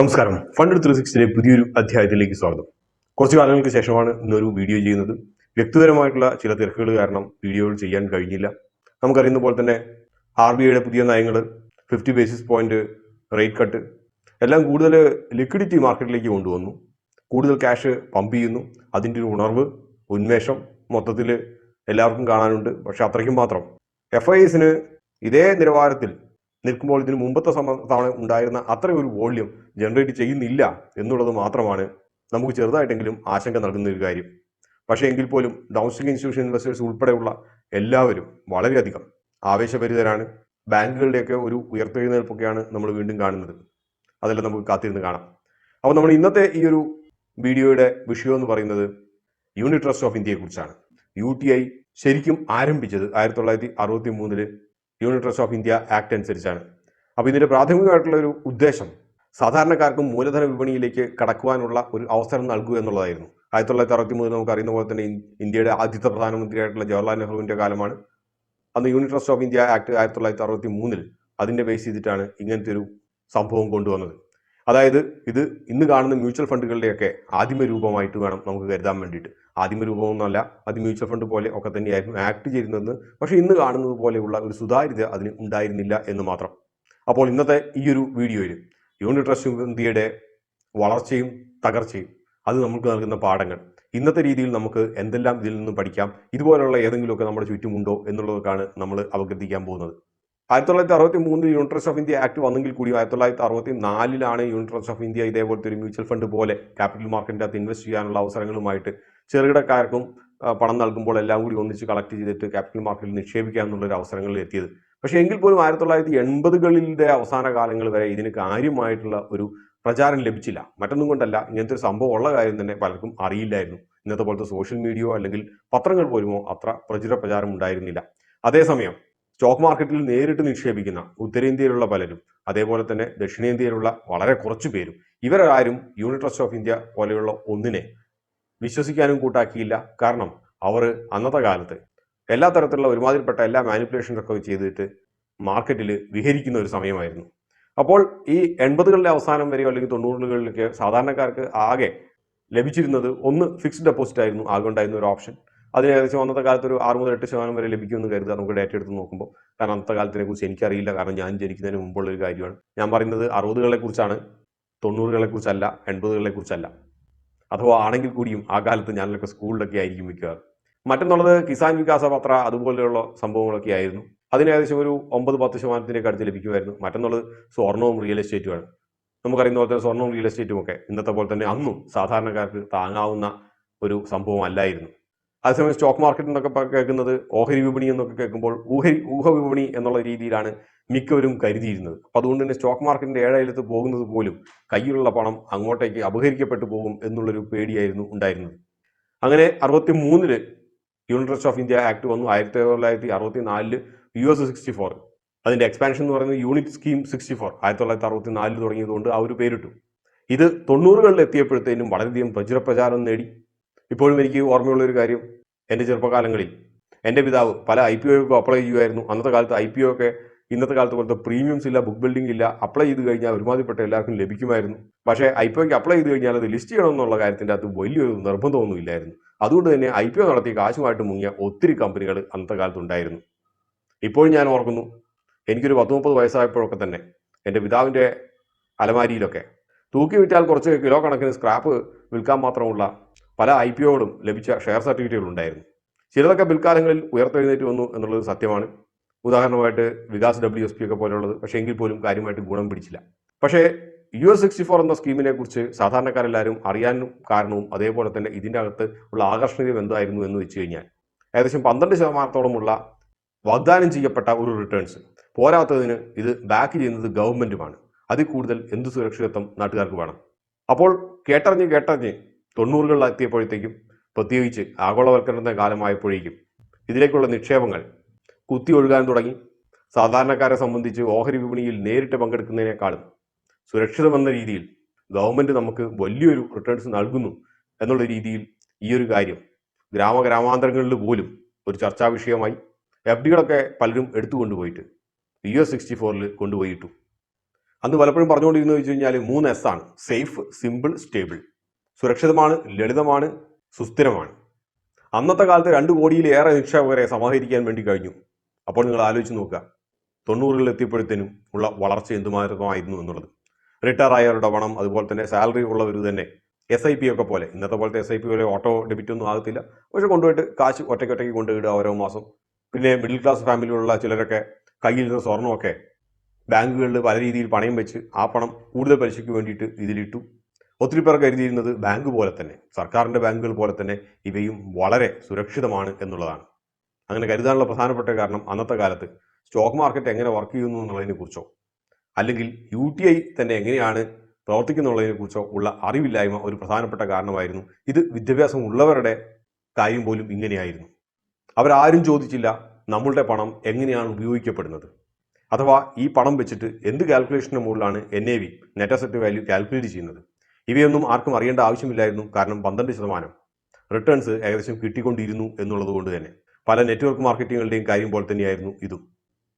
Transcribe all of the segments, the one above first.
നമസ്കാരം. Fund three സിക്സ്റ്റിലെ പുതിയൊരു അധ്യായത്തിലേക്ക് സ്വാഗതം. കുറച്ച് കാലങ്ങൾക്ക് ശേഷമാണ് ഇന്നൊരു വീഡിയോ ചെയ്യുന്നത്. വ്യക്തിപരമായിട്ടുള്ള ചില തിരക്കുകൾ കാരണം വീഡിയോകൾ ചെയ്യാൻ കഴിഞ്ഞില്ല. നമുക്കറിയുന്ന പോലെ തന്നെ ആർ ബി ഐയുടെ പുതിയ നയങ്ങൾ fifty basis point rate cut എല്ലാം കൂടുതൽ ലിക്വിഡിറ്റി മാർക്കറ്റിലേക്ക് കൊണ്ടുവന്നു. കൂടുതൽ ക്യാഷ് പമ്പ് ചെയ്യുന്നു. അതിന്റെ ഒരു ഉണർവ് ഉന്മേഷം മൊത്തത്തിൽ എല്ലാവർക്കും കാണാനുണ്ട്. പക്ഷെ അത്രയ്ക്കും മാത്രം. എഫ് ഐ എസിന് ഇതേ നിലവാരത്തിൽ നിൽക്കുമ്പോൾ ഇതിന് മുമ്പത്തെ സമ തവണ ഉണ്ടായിരുന്ന ഒരു വോള്യം ജനറേറ്റ് ചെയ്യുന്നില്ല എന്നുള്ളത് മാത്രമാണ് നമുക്ക് ചെറുതായിട്ടെങ്കിലും ആശങ്ക നൽകുന്ന ഒരു കാര്യം. പക്ഷേ എങ്കിൽ പോലും ഡൗൺസ്ട്രീം ഇൻസ്റ്റിറ്റ്യൂഷൻ ഇൻവെസ്റ്റേഴ്സ് ഉൾപ്പെടെയുള്ള എല്ലാവരും വളരെയധികം ആവേശഭരിതരാണ്. ബാങ്കുകളുടെയൊക്കെ ഒരു ഉയർത്തെഴുന്നേൽപ്പൊക്കെയാണ് നമ്മൾ വീണ്ടും കാണുന്നത്. അതെല്ലാം നമുക്ക് കാത്തിരുന്ന് കാണാം. അപ്പോൾ നമ്മൾ ഇന്നത്തെ ഈ ഒരു വീഡിയോയുടെ വിഷയം എന്ന് പറയുന്നത് യൂണിറ്റ് ട്രസ്റ്റ് ഓഫ് ഇന്ത്യയെക്കുറിച്ചാണ് യു ടി ഐ ശരിക്കും ആരംഭിച്ചത് ആയിരത്തി തൊള്ളായിരത്തി അറുപത്തി മൂന്നിൽ unit trust of India act അനുസരിച്ചാണ്. അപ്പോൾ ഇതിന്റെ പ്രാഥമികമായിട്ടുള്ള ഒരു ഉദ്ദേശം സാധാരണക്കാർക്കും മൂലധന വിപണിയിലേക്ക് കടക്കുവാനുള്ള ഒരു അവസരം നൽകുക എന്നുള്ളതായിരുന്നു. ആയിരത്തി തൊള്ളായിരത്തി അറുപത്തി മൂന്ന് നമുക്ക് അറിയുന്ന പോലെ തന്നെ ഇന്ത്യയുടെ ആദ്യത്തെ പ്രധാനമന്ത്രിയായിട്ടുള്ള ജവഹർലാൽ നെഹ്റുവിന്റെ കാലമാണ്. അന്ന് unit trust of India act ആയിരത്തി തൊള്ളായിരത്തി അറുപത്തി മൂന്നിൽ അതിന്റെ ബേസ് ചെയ്തിട്ടാണ് ഇങ്ങനത്തെ ഒരു സംഭവം കൊണ്ടുവന്നത്. അതായത് ഇത് ഇന്ന് കാണുന്ന മ്യൂച്വൽ ഫണ്ടുകളുടെയൊക്കെ ആദിമ രൂപമായിട്ട് വേണം നമുക്ക് കരുതാൻ വേണ്ടിയിട്ട്. ആദിമ രൂപമൊന്നുമല്ല. അത് മ്യൂച്വൽ ഫണ്ട് പോലെ ഒക്കെ തന്നെയായിരുന്നു ആക്ട് ചെയ്തിരുന്നത്. പക്ഷേ ഇന്ന് കാണുന്നത് പോലെയുള്ള ഒരു സുതാര്യത അതിന് ഉണ്ടായിരുന്നില്ല എന്ന് മാത്രം. അപ്പോൾ ഇന്നത്തെ ഈ ഒരു വീഡിയോയിൽ യൂണിറ്റ് ട്രസ്റ്റ് ഇന്ത്യയുടെ വളർച്ചയും തകർച്ചയും അത് നമുക്ക് നൽകുന്ന പാഠങ്ങൾ. ഇന്നത്തെ രീതിയിൽ നമുക്ക് എന്തെല്ലാം ഇതിൽ നിന്നും പഠിക്കാം ഇതുപോലുള്ള ഏതെങ്കിലുമൊക്കെ നമ്മുടെ ചുറ്റുമുണ്ടോ എന്നുള്ളതൊക്കെയാണ് നമ്മൾ അവഗ്രഹിക്കാൻ പോകുന്നത്. ആയിരത്തി തൊള്ളായിരത്തി അറുപത്തി മൂന്നിൽ unit trust of India act വന്നെങ്കിൽ കൂടി ആയിരത്തി തൊള്ളായിരത്തി അറുപത്തി നാലിലാണ് യൂണിറ്റ് ട്രസ്റ്റ് ഓഫ് ഇന്ത്യ ഇതേപോലത്തെ ഒരു മ്യൂച്വൽ ഫണ്ട് പോലെ ക്യാപിറ്റൽ മാർക്കറ്റിന്റെ അകത്ത് ഇൻവെസ്റ്റ് ചെയ്യാനുള്ള അവസരങ്ങളുമായിട്ട് ചെറുകിടക്കാർക്കും പണം നൽകുമ്പോൾ എല്ലാം കൂടി ഒന്നിച്ച് കളക്ട് ചെയ്തിട്ട് ക്യാപിറ്റൽ മാർക്കറ്റിൽ നിക്ഷേപിക്കുക എന്നുള്ളൊരു അവസരങ്ങളിൽ എത്തിയത്. പക്ഷേ എങ്കിൽ പോലും ആയിരത്തി തൊള്ളായിരത്തി എൺപതുകളിലെ അവസാന കാലങ്ങൾ വരെ ഇതിന് കാര്യമായിട്ടുള്ള ഒരു പ്രചാരം ലഭിച്ചില്ല. മറ്റൊന്നും കൊണ്ടല്ല ഇങ്ങനത്തെ ഒരു സംഭവം ഉള്ള കാര്യം തന്നെ പലർക്കും അറിയില്ലായിരുന്നു. ഇന്നത്തെ പോലത്തെ സോഷ്യൽ മീഡിയയോ അല്ലെങ്കിൽ പത്രങ്ങൾ പോലുമോ അത്ര പ്രചുര പ്രചാരം ഉണ്ടായിരുന്നില്ല. അതേസമയം സ്റ്റോക്ക് മാർക്കറ്റിൽ നേരിട്ട് നിക്ഷേപിക്കുന്ന ഉത്തരേന്ത്യയിലുള്ള പലരും അതേപോലെ തന്നെ ദക്ഷിണേന്ത്യയിലുള്ള വളരെ കുറച്ചു പേരും ഇവരാരും യൂണിറ്റ് ട്രസ്റ്റ് ഓഫ് ഇന്ത്യ പോലെയുള്ള ഒന്നിനെ വിശ്വസിക്കാനും കൂട്ടാക്കിയില്ല. കാരണം അവർ അന്നത്തെ കാലത്ത് എല്ലാ തരത്തിലുള്ള ഒരുമാതിരിപ്പെട്ട എല്ലാ മാനിപ്പുലേഷൻസൊക്കെ ചെയ്തിട്ട് മാർക്കറ്റിൽ വിഹരിക്കുന്ന ഒരു സമയമായിരുന്നു. അപ്പോൾ ഈ എൺപതുകളിലെ അവസാനം വരെയോ അല്ലെങ്കിൽ തൊണ്ണൂറുകളിലൊക്കെ സാധാരണക്കാർക്ക് ആകെ ലഭിച്ചിരുന്നത് ഒന്ന് ഫിക്സ്ഡ് ഡെപ്പോസിറ്റ് ആയിരുന്നു ആകെ ഉണ്ടായിരുന്ന ഒരു ഓപ്ഷൻ അതിന് ഏകദേശം അന്നത്തെ കാലത്ത് ഒരു ആറ് മുതൽ എട്ട് ശതമാനം വരെ ലഭിക്കുമെന്ന് കരുതുക നമുക്ക് ഡേറ്റ എടുത്ത് നോക്കുമ്പോൾ. കാരണം അന്നത്തെ കാലത്തിനെ കുറിച്ച് എനിക്കറിയില്ല. കാരണം ഞാൻ ജനിക്കുന്നതിന് മുമ്പുള്ള ഒരു കാര്യമാണ്. ഞാൻ പറയുന്നത് അറുപതുകളെ കുറിച്ചാണ് തൊണ്ണൂറുകളെ കുറിച്ചല്ല എൺപതുകളെ കുറിച്ചല്ല അഥവാ ആണെങ്കിൽ കൂടിയും ആ കാലത്ത് ഞാനൊക്കെ സ്കൂളിലൊക്കെ ആയിരിക്കും മിക്കവാറും. മറ്റൊന്നുള്ളത് കിസാൻ വികാസ പത്ര അതുപോലെയുള്ള സംഭവങ്ങളൊക്കെ ആയിരുന്നു. അതിന് ഏകദേശം ഒരു ഒമ്പത് പത്ത് ശതമാനത്തിന്റെ അടുത്ത് ലഭിക്കുമായിരുന്നു. മറ്റൊന്നുള്ളത് സ്വർണവും റിയൽ എസ്റ്റേറ്റുമാണ് നമുക്കറിയുന്ന പോലെ തന്നെ സ്വർണവും റിയൽ എസ്റ്റേറ്റും ഒക്കെ ഇന്നത്തെ പോലെ തന്നെ അന്നും സാധാരണക്കാർക്ക് താങ്ങാവുന്ന ഒരു സംഭവം അല്ലായിരുന്നു അതേസമയം സ്റ്റോക്ക് മാർക്കറ്റ് എന്നൊക്കെ കേൾക്കുന്നത് ഓഹരി വിപണി എന്നൊക്കെ കേൾക്കുമ്പോൾ ഊഹരി ഊഹ വിപണി എന്നുള്ള രീതിയിലാണ് മിക്കവരും കരുതിയിരുന്നത്. അപ്പം അതുകൊണ്ട് തന്നെ സ്റ്റോക്ക് മാർക്കറ്റിന്റെ ഏഴയിലത്ത് പോകുന്നത് പോലും കയ്യിലുള്ള പണം അങ്ങോട്ടേക്ക് അപഹരിക്കപ്പെട്ടു പോകും എന്നുള്ളൊരു പേടിയായിരുന്നു ഉണ്ടായിരുന്നത്. അങ്ങനെ അറുപത്തി മൂന്നിൽ unit trust of India act വന്നു. ആയിരത്തി തൊള്ളായിരത്തി അറുപത്തി നാലിൽ യു എസ് സിക്സ്റ്റി ഫോർ അതിന്റെ എക്സ്പാൻഷൻ എന്ന് പറയുന്നത് യൂണിറ്റ് സ്കീം സിക്സ്റ്റി ഫോർ ആയിരത്തി തൊള്ളായിരത്തി അറുപത്തി നാലിൽ തുടങ്ങിയതുകൊണ്ട് ആ ഒരു പേരിട്ടു. ഇത് തൊണ്ണൂറുകളിൽ എത്തിയപ്പോഴത്തേനും വളരെയധികം പ്രചുരപ്രചാരം നേടി. ഇപ്പോഴും എനിക്ക് ഓർമ്മയുള്ള ഒരു കാര്യം. എന്റെ ചെറുപ്പകാലങ്ങളിൽ എന്റെ പിതാവ് പല ഐ പി ഒക്കെ അപ്ലൈ ചെയ്യുമായിരുന്നു അന്നത്തെ കാലത്ത് ഐ പി ഒക്കെ ഇന്നത്തെ കാലത്ത് പോലത്തെ പ്രീമിയംസ് ഇല്ല ബുക്ക് ബിൽഡിംഗ് ഇല്ല. അപ്ലൈ ചെയ്ത് കഴിഞ്ഞാൽ ഒരുമാതിരിപ്പെട്ട എല്ലാവർക്കും ലഭിക്കുമായിരുന്നു. പക്ഷേ ഐ പി ഒക്ക് അപ്ലൈ ചെയ്ത് കഴിഞ്ഞാൽ അത് ലിസ്റ്റ് ചെയ്യണമെന്നുള്ള കാര്യത്തിന്റെ അകത്ത് വലിയൊരു നിർബന്ധമൊന്നും ഇല്ലായിരുന്നു. അതുകൊണ്ട് തന്നെ ഐ പി ഒ നടത്തിയ കാശുമായിട്ട് മുങ്ങിയ ഒത്തിരി കമ്പനികൾ അന്നത്തെ കാലത്ത് ഉണ്ടായിരുന്നു. ഇപ്പോഴും ഞാൻ ഓർക്കുന്നു എനിക്കൊരു പത്ത് മുപ്പത് വയസ്സായപ്പോഴൊക്കെ തന്നെ എന്റെ പിതാവിന്റെ അലമാരിയിലൊക്കെ തൂക്കി വിറ്റാൽ കുറച്ച് കിലോ കണക്കിന് സ്ക്രാപ്പ് വിൽക്കാൻ മാത്രമുള്ള പല ഐ പി ഒകളും ലഭിച്ച ഷെയർ സർട്ടിഫിക്കറ്റുകൾ ഉണ്ടായിരുന്നു. ചിലതൊക്കെ പിൽക്കാലങ്ങളിൽ ഉയർത്തെഴുന്നേറ്റ് വന്നു എന്നുള്ളത് സത്യമാണ്. ഉദാഹരണമായിട്ട് വികാസ് ഡബ്ല്യു എസ് പി ഒക്കെ പോലുള്ളത് പക്ഷേ എങ്കിൽ പോലും കാര്യമായിട്ട് ഗുണം പിടിച്ചില്ല. പക്ഷേ യു എസ് സിക്സ്റ്റി ഫോർ എന്ന സ്കീമിനെ കുറിച്ച് സാധാരണക്കാരെല്ലാവരും അറിയാനും കാരണവും അതേപോലെ തന്നെ ഇതിന്റെ അകത്ത് ഉള്ള ആകർഷണീയം എന്തായിരുന്നു എന്ന് വെച്ച് കഴിഞ്ഞാൽ ഏകദേശം പന്ത്രണ്ട് ശതമാനത്തോളമുള്ള വാഗ്ദാനം ചെയ്യപ്പെട്ട ഒരു റിട്ടേൺസ് പോരാത്തതിന് ഇത് ബാക്ക് ചെയ്യുന്നത് ഗവൺമെന്റുമാണ് അതിൽ കൂടുതൽ എന്ത് സുരക്ഷിതത്വം നാട്ടുകാർക്ക് വേണം? അപ്പോൾ കേട്ടറിഞ്ഞ് കേട്ടറിഞ്ഞ് തൊണ്ണൂറുകളിൽ എത്തിയപ്പോഴത്തേക്കും പ്രത്യേകിച്ച് ആഗോളവൽക്കരണത്തിന്റെ കാലമായപ്പോഴേക്കും ഇതിലേക്കുള്ള നിക്ഷേപങ്ങൾ കുത്തി ഒഴുകാൻ തുടങ്ങി. സാധാരണക്കാരെ സംബന്ധിച്ച് ഓഹരി വിപണിയിൽ നേരിട്ട് പങ്കെടുക്കുന്നതിനേക്കാളും സുരക്ഷിതമെന്ന രീതിയിൽ ഗവൺമെന്റ് നമുക്ക് വലിയൊരു റിട്ടേൺസ് നൽകുന്നു എന്നുള്ള രീതിയിൽ ഈ ഒരു കാര്യം ഗ്രാമ ഗ്രാമാന്തരങ്ങളിൽ പോലും ഒരു ചർച്ചാ വിഷയമായി. എഫ് ഡികളൊക്കെ പലരും എടുത്തു കൊണ്ടുപോയിട്ട് യു എസ് സിക്സ്റ്റി ഫോറിൽ കൊണ്ടുപോയിട്ടു. അന്ന് പലപ്പോഴും പറഞ്ഞുകൊണ്ടിരുന്നു വെച്ച് കഴിഞ്ഞാൽ മൂന്ന് എസ് ആണ്. Safe simple stable. സുരക്ഷിതമാണ് ലളിതമാണ് സുസ്ഥിരമാണ്. അന്നത്തെ കാലത്ത് രണ്ട് കോടിയിലേറെ നിക്ഷേപകരെ സമാഹരിക്കാൻ വേണ്ടി കഴിഞ്ഞു. അപ്പോൾ നിങ്ങൾ ആലോചിച്ച് നോക്കുക. തൊണ്ണൂറുകളിൽ എത്തിയപ്പോഴത്തേനും ഉള്ള വളർച്ച എന്തുമാത്രമായിരുന്നു എന്നുള്ളത്. റിട്ടയർ ആയവരുടെ പണം അതുപോലെ തന്നെ സാലറി ഉള്ളവർ തന്നെ എസ് ഐ പി ഒക്കെ പോലെ ഇന്നത്തെ പോലത്തെ എസ് ഐ പി പോലെ ഓട്ടോ ഡെബിറ്റ് ഒന്നും ആകത്തില്ല. പക്ഷെ കൊണ്ടുപോയിട്ട് കാശ് ഒറ്റയ്ക്കൊറ്റയ്ക്ക് കൊണ്ടുപോയിടുക ഓരോ മാസം. പിന്നെ മിഡിൽ ക്ലാസ് ഫാമിലിയിലുള്ള ചിലരൊക്കെ കയ്യിൽ നിന്ന് സ്വർണമൊക്കെ ബാങ്കുകളിൽ പല രീതിയിൽ പണയം വെച്ച് ആ പണം കൂടുതൽ പലിശയ്ക്ക് വേണ്ടിയിട്ട് ഇതിലിട്ടു. ഒത്തിരി പേർ കരുതിയിരുന്നത് ബാങ്ക് പോലെ തന്നെ സർക്കാരിന്റെ ബാങ്കുകൾ പോലെ തന്നെ ഇവയും വളരെ സുരക്ഷിതമാണ് എന്നുള്ളതാണ്. അങ്ങനെ കരുതാനുള്ള പ്രധാനപ്പെട്ട കാരണം അന്നത്തെ കാലത്ത് സ്റ്റോക്ക് മാർക്കറ്റ് എങ്ങനെ വർക്ക് ചെയ്യുന്നു എന്നുള്ളതിനെ കുറിച്ചോ അല്ലെങ്കിൽ യു ടി ഐ തന്നെ എങ്ങനെയാണ് പ്രവർത്തിക്കുന്നുള്ളതിനെ കുറിച്ചോ ഉള്ള അറിവില്ലായ്മ ഒരു പ്രധാനപ്പെട്ട കാരണമായിരുന്നു. ഇത് വിദ്യാഭ്യാസം ഉള്ളവരുടെ കാര്യം പോലും ഇങ്ങനെയായിരുന്നു. അവരാരും ചോദിച്ചില്ല നമ്മളുടെ പണം എങ്ങനെയാണ് ഉപയോഗിക്കപ്പെടുന്നത്. അഥവാ ഈ പണം വെച്ചിട്ട് എന്ത് കാൽക്കുലേഷന്റെ മുകളിലാണ് N A V net asset value calculate ചെയ്യുന്നത്. ഇവയൊന്നും ആർക്കും അറിയേണ്ട ആവശ്യമില്ലായിരുന്നു കാരണം പന്ത്രണ്ട് ശതമാനം റിട്ടേൺസ് ഏകദേശം കിട്ടിക്കൊണ്ടിരുന്നു എന്നുള്ളത് കൊണ്ട് തന്നെ. പല നെറ്റ്വർക്ക് മാർക്കറ്റിങ്ങുകളുടെയും കാര്യം പോലെ തന്നെയായിരുന്നു ഇതും.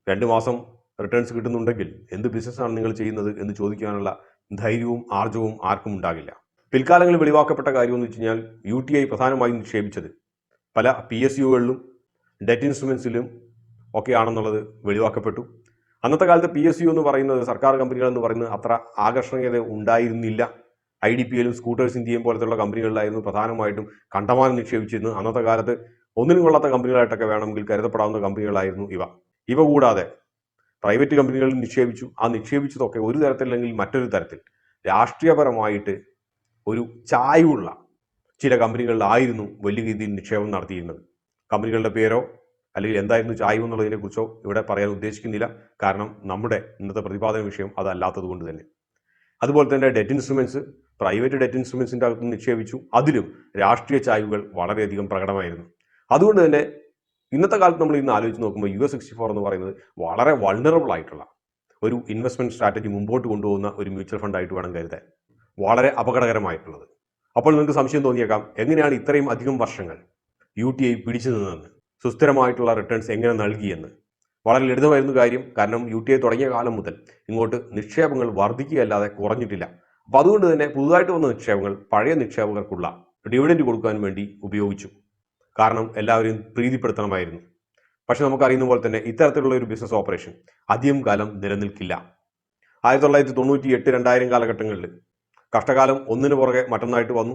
രണ്ട് മാസം റിട്ടേൺസ് കിട്ടുന്നുണ്ടെങ്കിൽ എന്ത് ബിസിനസ്സാണ് നിങ്ങൾ ചെയ്യുന്നത് എന്ന് ചോദിക്കാനുള്ള ധൈര്യവും ആർജവും ആർക്കും ഉണ്ടാകില്ല. പിൽക്കാലങ്ങളിൽ വെളിവാക്കപ്പെട്ട കാര്യം എന്ന് വെച്ച് കഴിഞ്ഞാൽ യു ടി ഐ പ്രധാനമായും നിക്ഷേപിച്ചത് പല പി എസ് യുകളിലും ഡെറ്റ് ഇൻസ്ട്രുമെൻസിലും ഒക്കെയാണെന്നുള്ളത് വെളിവാക്കപ്പെട്ടു. അന്നത്തെ കാലത്ത് പി എസ് യു എന്ന് പറയുന്നത് സർക്കാർ കമ്പനികൾ എന്ന് പറയുന്നത് അത്ര ആകർഷണീയത ഉണ്ടായിരുന്നില്ല. ഐ ഡി പി എല്ലും സ്കൂട്ടേഴ്സ് ഇന്ത്യയും പോലത്തുള്ള കമ്പനികളിലായിരുന്നു പ്രധാനമായിട്ടും കണ്ടമാനം നിക്ഷേപിച്ചിരുന്നത്. അന്നത്തെ കാലത്ത് ഒന്നിനും കൊള്ളാത്ത കമ്പനികളായിട്ടൊക്കെ വേണമെങ്കിൽ കരുതപ്പെടാവുന്ന കമ്പനികളായിരുന്നു ഇവ. ഇവ കൂടാതെ പ്രൈവറ്റ് കമ്പനികളിൽ നിക്ഷേപിച്ചു. ആ നിക്ഷേപിച്ചതൊക്കെ ഒരു തരത്തിലല്ലെങ്കിൽ മറ്റൊരു തരത്തിൽ രാഷ്ട്രീയപരമായിട്ട് ഒരു ചായവുള്ള ചില കമ്പനികളിലായിരുന്നു വലിയ രീതിയിൽ നിക്ഷേപം നടത്തിയിരുന്നത്. കമ്പനികളുടെ പേരോ അല്ലെങ്കിൽ എന്തായിരുന്നു ചായ്വ് എന്നുള്ളതിനെ കുറിച്ചോ ഇവിടെ പറയാൻ ഉദ്ദേശിക്കുന്നില്ല. കാരണം നമ്മുടെ ഇന്നത്തെ പ്രതിപാദന വിഷയം അതല്ലാത്തത് കൊണ്ട് തന്നെ. അതുപോലെ തന്നെ ഡെറ്റ് ഇൻസ്ട്രുമെന്റ്സ് പ്രൈവറ്റ് ഡെറ്റ് ഇൻസ്ട്രുമെൻസിന്റെ അകത്ത് നിക്ഷേപിച്ചു. അതിലും രാഷ്ട്രീയ ചായ്വുകൾ വളരെയധികം പ്രകടമായിരുന്നു. അതുകൊണ്ട് തന്നെ ഇന്നത്തെ കാലത്ത് നമ്മൾ ഇന്ന് ആലോചിച്ച് നോക്കുമ്പോൾ യു എസ് സിക്സ്റ്റി ഫോർ എന്ന് പറയുന്നത് വളരെ വൾണറബിൾ ആയിട്ടുള്ള ഒരു ഇൻവെസ്റ്റ്മെന്റ് സ്ട്രാറ്റജി മുമ്പോട്ട് കൊണ്ടുപോകുന്ന ഒരു മ്യൂച്വൽ ഫണ്ട് ആയിട്ട് വേണം കരുതാൻ. വളരെ അപകടകരമായിട്ടുള്ളത്. അപ്പോൾ നിങ്ങൾക്ക് സംശയം തോന്നിയേക്കാം എങ്ങനെയാണ് ഇത്രയും അധികം വർഷങ്ങൾ യു ടി ഐ പിടിച്ചു നിന്നതെന്ന്? സുസ്ഥിരമായിട്ടുള്ള റിട്ടേൺസ് എങ്ങനെ നൽകിയെന്ന്? വളരെ ലളിതമായിരുന്നു കാര്യം കാരണം യു ടി ഐ തുടങ്ങിയ കാലം മുതൽ ഇങ്ങോട്ട് നിക്ഷേപങ്ങൾ വർദ്ധിക്കുകയല്ലാതെ കുറഞ്ഞിട്ടില്ല. അപ്പോൾ അതുകൊണ്ട് തന്നെ പുതുതായിട്ട് വന്ന നിക്ഷേപങ്ങൾ പഴയ നിക്ഷേപകർക്കുള്ള ഡിവിഡൻഡ് കൊടുക്കാൻ വേണ്ടി ഉപയോഗിച്ചു. കാരണം എല്ലാവരെയും പ്രീതിപ്പെടുത്തണമായിരുന്നു. പക്ഷെ നമുക്കറിയുന്ന പോലെ തന്നെ ഇത്തരത്തിലുള്ള ഒരു ബിസിനസ് ഓപ്പറേഷൻ അധികം കാലം നിലനിൽക്കില്ല. ആയിരത്തി തൊള്ളായിരത്തി തൊണ്ണൂറ്റി എട്ട് രണ്ടായിരം കാലഘട്ടങ്ങളിൽ കഷ്ടകാലം ഒന്നിനു പുറകെ മറ്റൊന്നായിട്ട് വന്നു.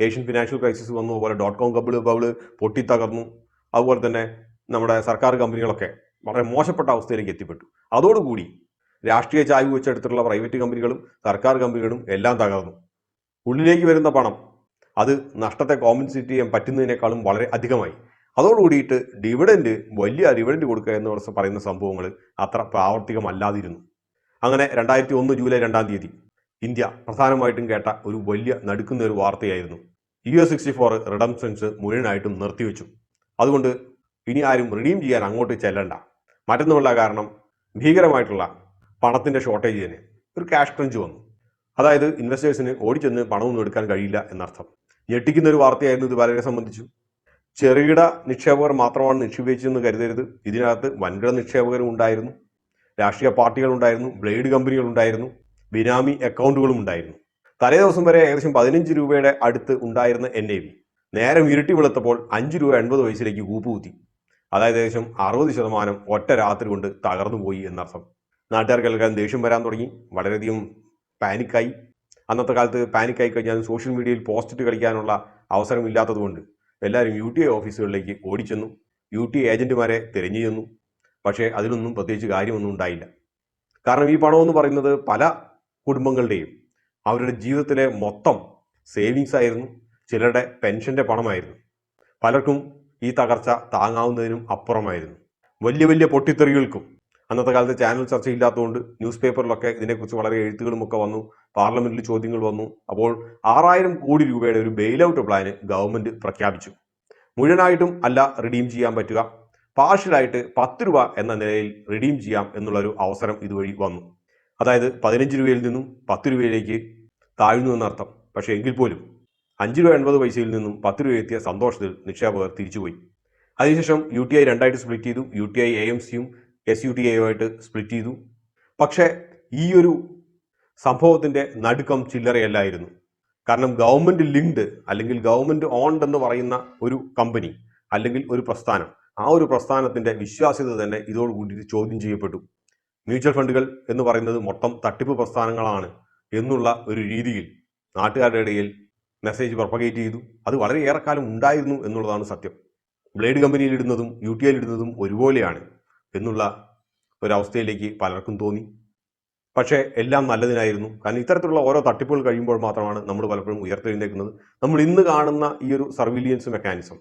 ഏഷ്യൻ ഫിനാൻഷ്യൽ ക്രൈസിസ് വന്നു അതുപോലെ ഡോട്ട് കോം കബിൾ ബബിൾ പൊട്ടിത്തകർന്നു അതുപോലെ തന്നെ നമ്മുടെ സർക്കാർ കമ്പനികളൊക്കെ വളരെ മോശപ്പെട്ട അവസ്ഥയിലേക്ക് എത്തിപ്പെട്ടു. അതോടുകൂടി രാഷ്ട്രീയ ചായ്വ് വെച്ചെടുത്തിട്ടുള്ള പ്രൈവറ്റ് കമ്പനികളും സർക്കാർ കമ്പനികളും എല്ലാം തകർന്നു. ഉള്ളിലേക്ക് വരുന്ന പണം അത് നഷ്ടത്തെ കോമ്പൻസേറ്റ് ചെയ്യാൻ പറ്റുന്നതിനേക്കാളും വളരെ അധികമായി. അതോടുകൂടിയിട്ട് ഡിവിഡൻഡ് വലിയ ഡിവിഡൻഡ് കൊടുക്കുക എന്ന് പറയുന്ന സംഭവങ്ങൾ അത്ര പ്രാവർത്തികമല്ലാതിരുന്നു. അങ്ങനെ രണ്ടായിരത്തി ഒന്ന് ജൂലൈ രണ്ടാം തീയതി ഇന്ത്യ പ്രധാനമായിട്ടും കേട്ട ഒരു വലിയ നടുക്കുന്ന ഒരു വാർത്തയായിരുന്നു. U S sixty four redemptions മുഴുവനായിട്ടും നിർത്തിവെച്ചു. അതുകൊണ്ട് ഇനി ആരും റിഡീം ചെയ്യാൻ അങ്ങോട്ട് ചെല്ലണ്ട. മറ്റൊന്നുമുള്ള കാരണം ഭീകരമായിട്ടുള്ള ഷോർട്ടേജ് തന്നെ. ഒരു ക്യാഷ് ക്രഞ്ച് വന്നു. അതായത് ഇൻവെസ്റ്റേഴ്സിന് ഓടിച്ചെന്ന് പണമൊന്നും എടുക്കാൻ കഴിയില്ല എന്നർത്ഥം. ഞെട്ടിക്കുന്ന ഒരു വാർത്തയായിരുന്നു ഇത് പലരെ സംബന്ധിച്ചു. ചെറുകിട നിക്ഷേപകർ മാത്രമാണ് നിക്ഷേപിച്ചതെന്ന് കരുതരുത്. ഇതിനകത്ത് വൻകിട നിക്ഷേപകരും ഉണ്ടായിരുന്നു. രാഷ്ട്രീയ പാർട്ടികളുണ്ടായിരുന്നു ബ്ലേഡ് കമ്പനികളുണ്ടായിരുന്നു ബിനാമി അക്കൗണ്ടുകളും ഉണ്ടായിരുന്നു. തലേ ദിവസം വരെ ഏകദേശം പതിനഞ്ച് രൂപയുടെ അടുത്ത് ഉണ്ടായിരുന്ന എൻ എ വി നേരം ഇരുട്ടി വിളത്തപ്പോൾ അഞ്ച് രൂപ എൺപത് വയസ്സിലേക്ക് കൂപ്പുകുത്തി. അതായത് ഏകദേശം അറുപത് ശതമാനം ഒറ്റ രാത്രി കൊണ്ട് തകർന്നു പോയി എന്നർത്ഥം. നാട്ടുകാർക്കെല്ലാം ദേഷ്യം വരാൻ തുടങ്ങി. വളരെയധികം പാനിക്കായി. അന്നത്തെ കാലത്ത് പാനിക്കായി കഴിഞ്ഞാൽ സോഷ്യൽ മീഡിയയിൽ പോസ്റ്റിട്ട് കളിക്കാനുള്ള അവസരമില്ലാത്തതുകൊണ്ട് എല്ലാവരും യു ടി ഐ ഓഫീസുകളിലേക്ക് ഓടിച്ചെന്നു. യു ടി ഏജന്റുമാരെ തിരഞ്ഞു ചെന്നു. പക്ഷേ അതിലൊന്നും പ്രത്യേകിച്ച് കാര്യമൊന്നും ഉണ്ടായില്ല. കാരണം ഈ പണമെന്ന് പറയുന്നത് പല കുടുംബങ്ങളുടെയും അവരുടെ ജീവിതത്തിലെ മൊത്തം സേവിങ്സ് ആയിരുന്നു. ചിലരുടെ പെൻഷന്റെ പണമായിരുന്നു. പലർക്കും ഈ തകർച്ച താങ്ങാവുന്നതിനും അപ്പുറമായിരുന്നു. വലിയ വലിയ പൊട്ടിത്തെറികൾക്കും അന്നത്തെ കാലത്ത് ചാനൽ ചർച്ചയില്ലാത്തതുകൊണ്ട് ന്യൂസ് പേപ്പറിലൊക്കെ ഇതിനെക്കുറിച്ച് വളരെ എഴുത്തുകളും ഒക്കെ വന്നു പാർലമെന്റിൽ ചോദ്യങ്ങൾ വന്നു. അപ്പോൾ ആറായിരം കോടി രൂപയുടെ ഒരു ബെയിൽ ഔട്ട് പ്ലാന് ഗവൺമെന്റ് പ്രഖ്യാപിച്ചു. മുഴുവനായിട്ടും അല്ല റിഡീം ചെയ്യാൻ പറ്റുക. പാർഷ്യലായിട്ട് പത്ത് രൂപ എന്ന നിലയിൽ റിഡീം ചെയ്യാം എന്നുള്ളൊരു അവസരം ഇതുവഴി വന്നു. അതായത് പതിനഞ്ച് രൂപയിൽ നിന്നും പത്ത് രൂപയിലേക്ക് താഴ്ന്നു എന്നർത്ഥം. പക്ഷേ എങ്കിൽ പോലും അഞ്ച് രൂപ എൺപത് പൈസയിൽ നിന്നും പത്ത് രൂപ എത്തിയ സന്തോഷത്തിൽ നിക്ഷേപകർ തിരിച്ചുപോയി. അതിനുശേഷം യു ടി ഐ രണ്ടായിട്ട് സ്പ്ലിറ്റ് ചെയ്തു. U T I A M സിയും എസ് യു ടി ഐയുമായിട്ട് സ്പ്ലിറ്റ് ചെയ്തു. പക്ഷേ ഈ ഒരു സംഭവത്തിന്റെ നടുക്കം ചില്ലറയല്ലായിരുന്നു. കാരണം ഗവൺമെന്റ് ലിങ്ക്ഡ് അല്ലെങ്കിൽ ഗവൺമെന്റ് ഓൺഡ് എന്ന് പറയുന്ന ഒരു കമ്പനി അല്ലെങ്കിൽ ഒരു പ്രസ്ഥാനം ആ ഒരു പ്രസ്ഥാനത്തിന്റെ വിശ്വാസ്യത തന്നെ ഇതോടുകൂടി ചോദ്യം ചെയ്യപ്പെട്ടു. മ്യൂച്വൽ ഫണ്ടുകൾ എന്ന് പറയുന്നത് മൊത്തം തട്ടിപ്പ് പ്രസ്ഥാനങ്ങളാണ് എന്നുള്ള ഒരു രീതിയിൽ നാട്ടുകാരുടെ ഇടയിൽ മെസ്സേജ് പ്രൊപ്പഗേറ്റ് ചെയ്തു. അത് വളരെ ഏറെക്കാലം ഉണ്ടായിരുന്നു എന്നുള്ളതാണ് സത്യം. ബ്ലേഡ് കമ്പനിയിൽ ഇടുന്നതും യു ടി ഐയിൽ ഇടുന്നതും ഒരുപോലെയാണ്. എന്നുള്ള ഒരവസ്ഥയിലേക്ക് പലർക്കും തോന്നി. പക്ഷേ എല്ലാം നല്ലതിനായിരുന്നു. കാരണം ഇത്തരത്തിലുള്ള ഓരോ തട്ടിപ്പുകൾ കഴിയുമ്പോൾ മാത്രമാണ് നമ്മൾ പലപ്പോഴും ഉയർത്തെഴുന്നേക്കുന്നത് നമ്മൾ ഇന്ന് കാണുന്ന ഈ ഒരു സർവീലിയൻസ് മെക്കാനിസം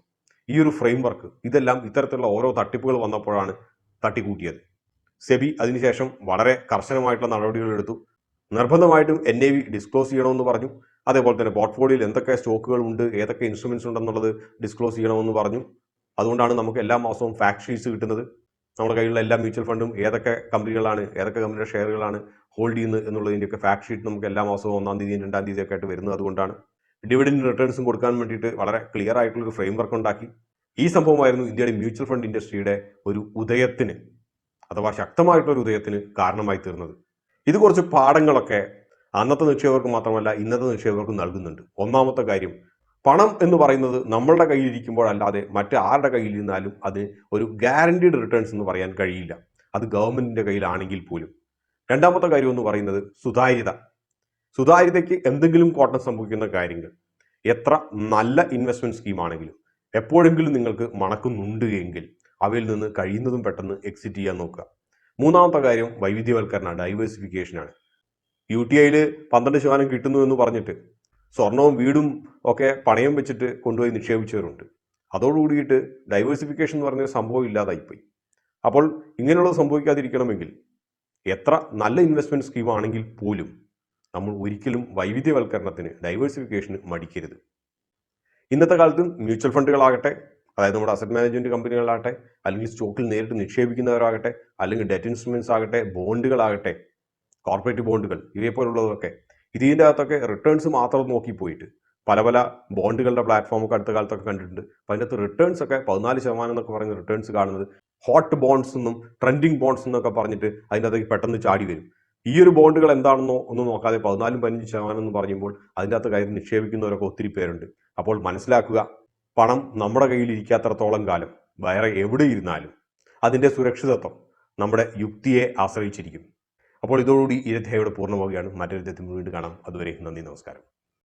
ഈ ഒരു ഫ്രെയിം വർക്ക് ഇതെല്ലാം ഇത്തരത്തിലുള്ള ഓരോ തട്ടിപ്പുകൾ വന്നപ്പോഴാണ് തട്ടിക്കൂട്ടിയത്. സെബി അതിനുശേഷം വളരെ കർശനമായിട്ടുള്ള നടപടികൾ എടുത്തു. നിർബന്ധമായിട്ടും എൻ എ വി ഡിസ്ക്ലോസ് ചെയ്യണമെന്ന് പറഞ്ഞു. അതേപോലെ തന്നെ പോർട്ട്ഫോളിയോയിൽ എന്തൊക്കെ സ്റ്റോക്കുകൾ ഉണ്ട് ഏതൊക്കെ ഇൻസ്ട്രുമെന്റ്സ് ഉണ്ടെന്നുള്ളത് ഡിസ്ക്ലോസ് ചെയ്യണമെന്ന് പറഞ്ഞു. അതുകൊണ്ടാണ് നമുക്ക് എല്ലാ മാസവും ഫാക്ട് ഷീറ്റ്സ് കിട്ടുന്നത്. നമ്മുടെ കയ്യിലുള്ള എല്ലാ മ്യൂച്വൽ ഫണ്ടും ഏതൊക്കെ കമ്പനികളാണ് ഏതൊക്കെ കമ്പനിയുടെ ഷെയറുകളാണ് ഹോൾഡ് ചെയ്യുന്നത് എന്നുള്ളതിന്റെയൊക്കെ ഫാക്ട് ഷീറ്റ് നമുക്ക് എല്ലാ മാസവും ഒന്നാം തീയതിയും രണ്ടാം തീയതി ഒക്കെ ആയിട്ട് വരുന്നത് അതുകൊണ്ടാണ്. ഡിവിഡൻഡ് റിട്ടേൺസും കൊടുക്കാൻ വേണ്ടിയിട്ട് വളരെ ക്ലിയർ ആയിട്ടുള്ള ഒരു ഫ്രെയിം വർക്ക് ഉണ്ടാക്കി. ഈ സംഭവമായിരുന്നു ഇന്ത്യയുടെ മ്യൂച്വൽ ഫണ്ട് ഇൻഡസ്ട്രിയുടെ ഒരു ഉദയത്തിന് അഥവാ ശക്തമായിട്ടുള്ള ഒരു ഉദയത്തിന് കാരണമായി തീർന്നത്. ഇത് കുറച്ച് പാഠങ്ങളൊക്കെ അന്നത്തെ നിക്ഷേപകർക്ക് മാത്രമല്ല ഇന്നത്തെ നിക്ഷേപകർക്ക് നൽകുന്നുണ്ട്. ഒന്നാമത്തെ കാര്യം പണം എന്ന് പറയുന്നത് നമ്മളുടെ കയ്യിലിരിക്കുമ്പോഴല്ലാതെ മറ്റ് ആരുടെ കയ്യിലിരുന്നാലും അത് ഒരു ഗ്യാരണ്ടീഡ് റിട്ടേൺസ് എന്ന് പറയാൻ കഴിയില്ല. അത് ഗവൺമെന്റിന്റെ കയ്യിലാണെങ്കിൽ പോലും. രണ്ടാമത്തെ കാര്യം എന്ന് പറയുന്നത് സുതാര്യത. സുതാര്യതയ്ക്ക് എന്തെങ്കിലും കോട്ടം സംഭവിക്കുന്ന കാര്യങ്ങൾ. എത്ര നല്ല ഇൻവെസ്റ്റ്മെന്റ് സ്കീമാണെങ്കിലും എപ്പോഴെങ്കിലും നിങ്ങൾക്ക് മണക്കുന്നുണ്ട് എങ്കിൽ അവയിൽ നിന്ന് കഴിയുന്നതും പെട്ടെന്ന് എക്സിറ്റ് ചെയ്യാൻ നോക്കുക. മൂന്നാമത്തെ കാര്യം വൈവിധ്യവൽക്കരണ ഡൈവേഴ്സിഫിക്കേഷനാണ് യു ടി ഐയിൽ പന്ത്രണ്ട് ശതമാനം കിട്ടുന്നു എന്ന് പറഞ്ഞിട്ട് സ്വർണവും വീടും ഒക്കെ പണയം വെച്ചിട്ട് കൊണ്ടുപോയി നിക്ഷേപിച്ചവരുണ്ട്. അതോടുകൂടിയിട്ട് ഡൈവേഴ്സിഫിക്കേഷൻ എന്ന് പറഞ്ഞ സംഭവം ഇല്ലാതായിപ്പോയി. അപ്പോൾ ഇങ്ങനെയുള്ളത് സംഭവിക്കാതിരിക്കണമെങ്കിൽ എത്ര നല്ല ഇൻവെസ്റ്റ്മെന്റ് സ്കീം ആണെങ്കിൽ പോലും നമ്മൾ ഒരിക്കലും വൈവിധ്യവൽക്കരണത്തിന് ഡൈവേഴ്സിഫിക്കേഷന് മടിക്കരുത്. ഇന്നത്തെ കാലത്ത് മ്യൂച്വൽ ഫണ്ടുകളാകട്ടെ അതായത് നമ്മുടെ അസറ്റ് മാനേജ്മെന്റ് കമ്പനികളാകട്ടെ അല്ലെങ്കിൽ സ്റ്റോക്കിൽ നേരിട്ട് നിക്ഷേപിക്കുന്നവരാകട്ടെ അല്ലെങ്കിൽ ഡെറ്റ് ഇൻസ്ട്രുമെന്റ്സ് ആകട്ടെ ബോണ്ടുകളാകട്ടെ കോർപ്പറേറ്റ് ബോണ്ടുകൾ ഇതേപോലുള്ളതൊക്കെ ഇതിന്റെ അകത്തൊക്കെ റിട്ടേൺസ് മാത്രം നോക്കി പോയിട്ട് പല പല ബോണ്ടുകളുടെ പ്ലാറ്റ്ഫോമൊക്കെ അടുത്ത കാലത്തൊക്കെ കണ്ടിട്ടുണ്ട്. അപ്പം അതിന്റെ അകത്ത് റിട്ടേൺസ് ഒക്കെ പതിനാല് ശതമാനം എന്നൊക്കെ പറഞ്ഞ് റിട്ടേൺസ് കാണുന്നത് ഹോട്ട് ബോണ്ട്സ് എന്നും ട്രെൻഡിങ് ബോണ്ട്സ് എന്നൊക്കെ പറഞ്ഞിട്ട് അതിന്റെ അകത്തേക്ക് പെട്ടെന്ന് ചാടി വരും. ഈ ഒരു ബോണ്ടുകൾ എന്താണെന്നോ ഒന്നും നോക്കാതെ പതിനാലും പതിനഞ്ച് ശതമാനം എന്ന് പറയുമ്പോൾ അതിന്റെ അകത്ത് കയറി നിക്ഷേപിക്കുന്നവരൊക്കെ ഒത്തിരി പേരുണ്ട്. അപ്പോൾ മനസ്സിലാക്കുക പണം നമ്മുടെ കയ്യിൽ ഇരിക്കാത്രത്തോളം കാലം വേറെ എവിടെ ഇരുന്നാലും അതിന്റെ സുരക്ഷിതത്വം നമ്മുടെ യുക്തിയെ ആശ്രയിച്ചിരിക്കും. അപ്പോൾ ഇതോടുകൂടി ഈ അധ്യായോട് പൂർണമാവുകയാണ്. മറ്റൊരു അധ്യായത്തിൽ വീണ്ടും കാണാം. അതുവരെ നന്ദി നമസ്കാരം.